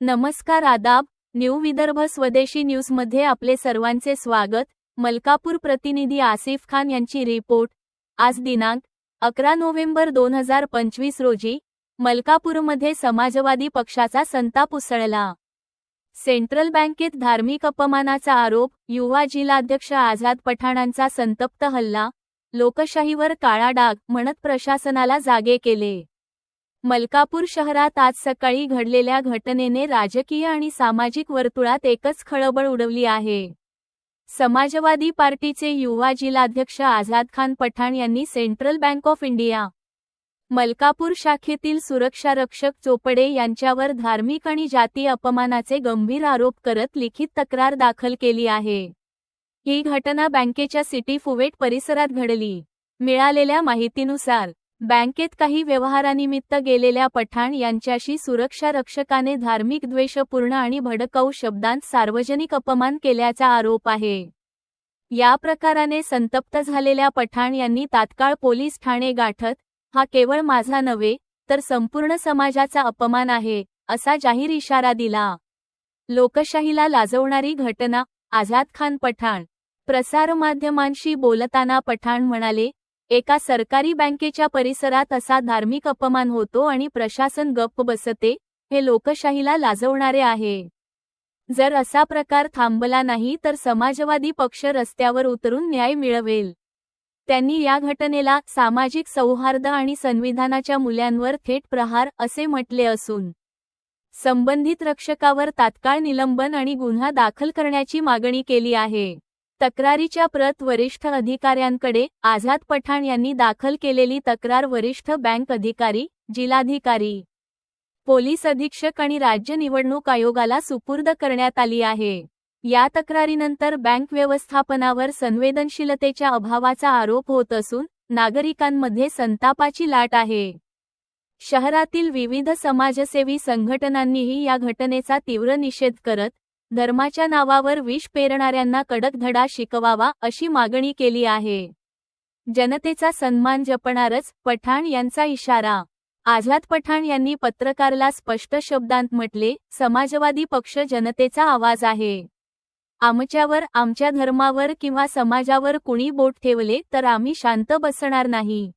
नमस्कार आदाब न्यू विदर्भ स्वदेशी न्यूजमध्ये आपले सर्वांचे स्वागत. मलकापूर प्रतिनिधी आसिफ खान यांची रिपोर्ट. आज दिनांक अकरा नोव्हेंबर दोन हजार पंचवीस रोजी मलकापूरमध्ये समाजवादी पक्षाचा संताप उसळला. सेंट्रल बँकेत धार्मिक अपमानाचा आरोप युवा जिल्हाध्यक्ष आझाद पठाणांचा संतप्त हल्ला लोकशाहीवर काळा डाग म्हणत प्रशासनाला जागे केले. मलकापूर शहरात आज सकाळी घडलेल्या घटनेने राजकीय आणि सामाजिक वर्तुळात एकच खळबळ उडवली आहे. समाजवादी पार्टीचे युवा जिल्हाध्यक्ष आझाद खान पठाण यांनी Central Bank of India Malkapur शाखेतील सुरक्षारक्षक चोपडे यांच्यावर धार्मिक आणि जाती अपमानाचे गंभीर आरोप करत लिखित तक्रार दाखल केली आहे. ही घटना बँकेच्या सिटी फुवेट परिसरात घडली. मिळालेल्या माहितीनुसार बँकेत काही व्यवहारानिमित्त गेलेल्या पठाण यांच्याशी सुरक्षा रक्षकाने धार्मिक द्वेषपूर्ण आणि भडकाऊ शब्दांत सार्वजनिक अपमान केल्याचा आरोप आहे. या प्रकाराने संतप्त झालेल्या पठाण यांनी तात्काळ पोलीस ठाणे गाठत हा केवळ माझा नव्हे तर संपूर्ण समाजाचा अपमान आहे असा जाहीर इशारा दिला. लोकशाहीला लाजवणारी घटना आझाद खान पठाण. प्रसारमाध्यमांशी बोलताना पठाण म्हणाले एका सरकारी बँकेच्या परिसरात असा धार्मिक अपमान होतो आणि प्रशासन गप्प बसते हे लोकशाहीला लाजवणारे आहे. जर असा प्रकार थांबला नाही तर समाजवादी पक्ष रस्त्यावर उतरून न्याय मिळवेल. त्यांनी या घटनेला सामाजिक सौहार्द आणि संविधानाच्या मूल्यांवर थेट प्रहार असे म्हटले असून संबंधित रक्षकावर तात्काळ निलंबन आणि गुन्हा दाखल करण्याची मागणी केली आहे. तक्रारीच्या प्रत वरिष्ठ अधिकाऱ्यांकडे आझाद पठाण यांनी दाखल केलेली तक्रार वरिष्ठ बँक अधिकारी जिल्हाधिकारी पोलीस अधीक्षक आणि राज्य निवडणूक आयोगाला सुपूर्द करण्यात आली आहे. या तक्रारीनंतर बँक व्यवस्थापनावर संवेदनशीलतेच्या अभावाचा आरोप होत असून नागरिकांमध्ये संतापाची लाट आहे. शहरातील विविध समाजसेवी संघटनांनीही या घटनेचा तीव्र निषेध करत धर्माच्या नावावर विष पेरणाऱ्यांना कडक धडा शिकवावा अशी मागणी केली आहे. जनतेचा सन्मान जपणारच पठाण यांचा इशारा. आझाद पठाण यांनी पत्रकारला स्पष्ट शब्दांत म्हटले समाजवादी पक्ष जनतेचा आवाज आहे. आमच्यावर आमच्या धर्मावर किंवा समाजावर कुणी बोट ठेवले तर आम्ही शांत बसणार नाही.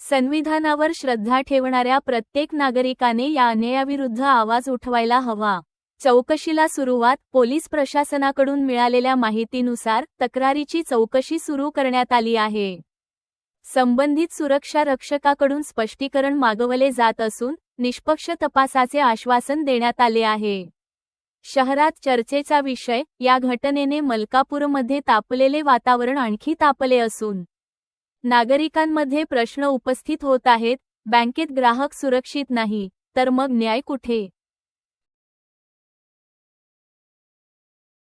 संविधानावर श्रद्धा ठेवणाऱ्या प्रत्येक नागरिकाने या अन्यायाविरुद्ध आवाज उठवायला हवा. चौकशीला सुरुवात पोलीस प्रशासनाकडून मिळालेल्या माहितीनुसार तक्रारीची चौकशी सुरू करण्यात आली आहे. संबंधित सुरक्षा रक्षकाकडून स्पष्टीकरण मागवले जात असून निष्पक्ष तपासाचे आश्वासन देण्यात आले आहे. शहरात चर्चेचा विषय या घटनेने मलकापूरमध्ये तापलेले वातावरण आणखी तापले असून नागरिकांमध्ये प्रश्न उपस्थित होत आहेत बँकेत ग्राहक सुरक्षित नाही तर मग न्याय कुठे?